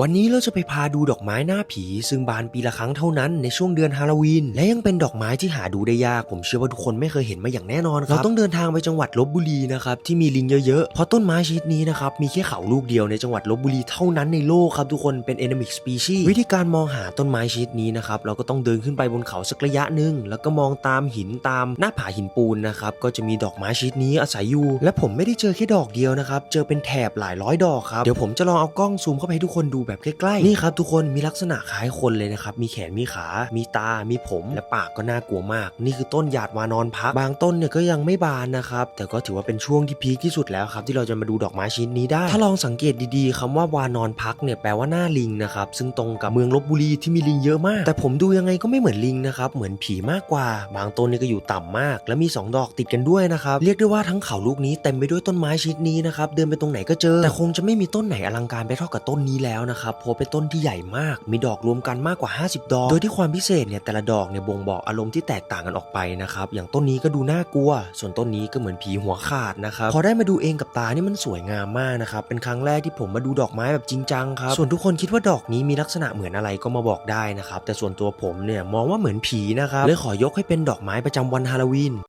วันนี้เราจะไปพาดูดอกไม้หน้าผี ซึ่งบานปีละครั้งเท่านั้นในช่วงเดือนฮาโลวีนและยังเป็นดอกไม้ที่หาดูได้ยาก ผมเชื่อว่าทุกคนไม่เคยเห็นมาอย่างแน่นอนครับ เราต้องเดินทางไปจังหวัดลบบุรีนะครับที่มีลิงเยอะๆ เพราะต้นไม้ชนิดนี้นะครับมีแค่เขาลูกเดียวในจังหวัดลบบุรีเท่านั้นในโลกครับทุกคนเป็น endemic species วิธีการมองหาต้นไม้ชนิดนี้นะครับเราก็ต้องเดินขึ้นไปบนเขาสักระยะหนึ่งแล้วก็มองตามหินตามหน้าผาหินปูนนะครับก็จะมีดอกไม้ชนิดนี้อาศัยอยู่ และผมไม่ได้เจอแค่ดอกเดียวนะครับเจอเป็นแถบหลายร้อยดอกครับเดี๋ยวผมจะลองเอากล้องซูมเข้าไปให้ทุกคนดูแบบใกล้ๆนี่ครับทุกคนมีลักษณะคล้ายคนเลยนะครับมีแขนมีขา มีตา มีผมและปากก็น่ากลัวมาก นี่คือต้นหยาดวานอนพัก บางต้นเนี่ยก็ยังไม่บานนะครับแต่ก็ถือว่าเป็นช่วงที่พีคที่สุดแล้วครับที่เราจะมาดูดอกไม้ชนิดนี้ได้ ถ้าลองสังเกตดีๆคำว่าวานอนพักเนี่ยแปลว่าหน้าลิงนะครับซึ่งตรงกับเมืองลบบุรีที่มีลิงเยอะมาก แต่ผมดูยังไงก็ไม่เหมือนลิงนะครับเหมือนผีมากกว่า บางต้นเนี่ยก็อยู่ต่ำมาก และมีสองดอกติดกันด้วยนะครับเรียกได้ว่าทั้งเขาลูกนี้เต็มไปด้วยต้นไม้ชนิดนี้นะครับเดินไปตรงไหนก็เจอ แต่คงจะไม่มีต้นไหนอลังการไปเท่ากับต้นนี้แล้วนะครับเพราะเป็นต้นที่ใหญ่มาก มีดอกรวมกันมากกว่า 50 ดอก โดยที่ความพิเศษเนี่ยแต่ละดอกเนี่ยบ่งบอกอารมณ์ที่แตกต่างกันออกไปนะครับ อย่างต้นนี้ก็ดูน่ากลัว ส่วนต้นนี้ก็เหมือนผีหัวขาดนะครับ พอได้มาดูเองกับตานี่มันสวยงามมากนะครับ เป็นครั้งแรกที่ผมมาดูดอกไม้แบบจริงจังครับ ส่วนทุกคนคิดว่าดอกนี้มีลักษณะเหมือนอะไรก็มาบอกได้นะครับ แต่ส่วนตัวผมเนี่ยมองว่าเหมือนผีนะครับ เลยขอยกให้เป็นดอกไม้ประจำวันฮาโลวีน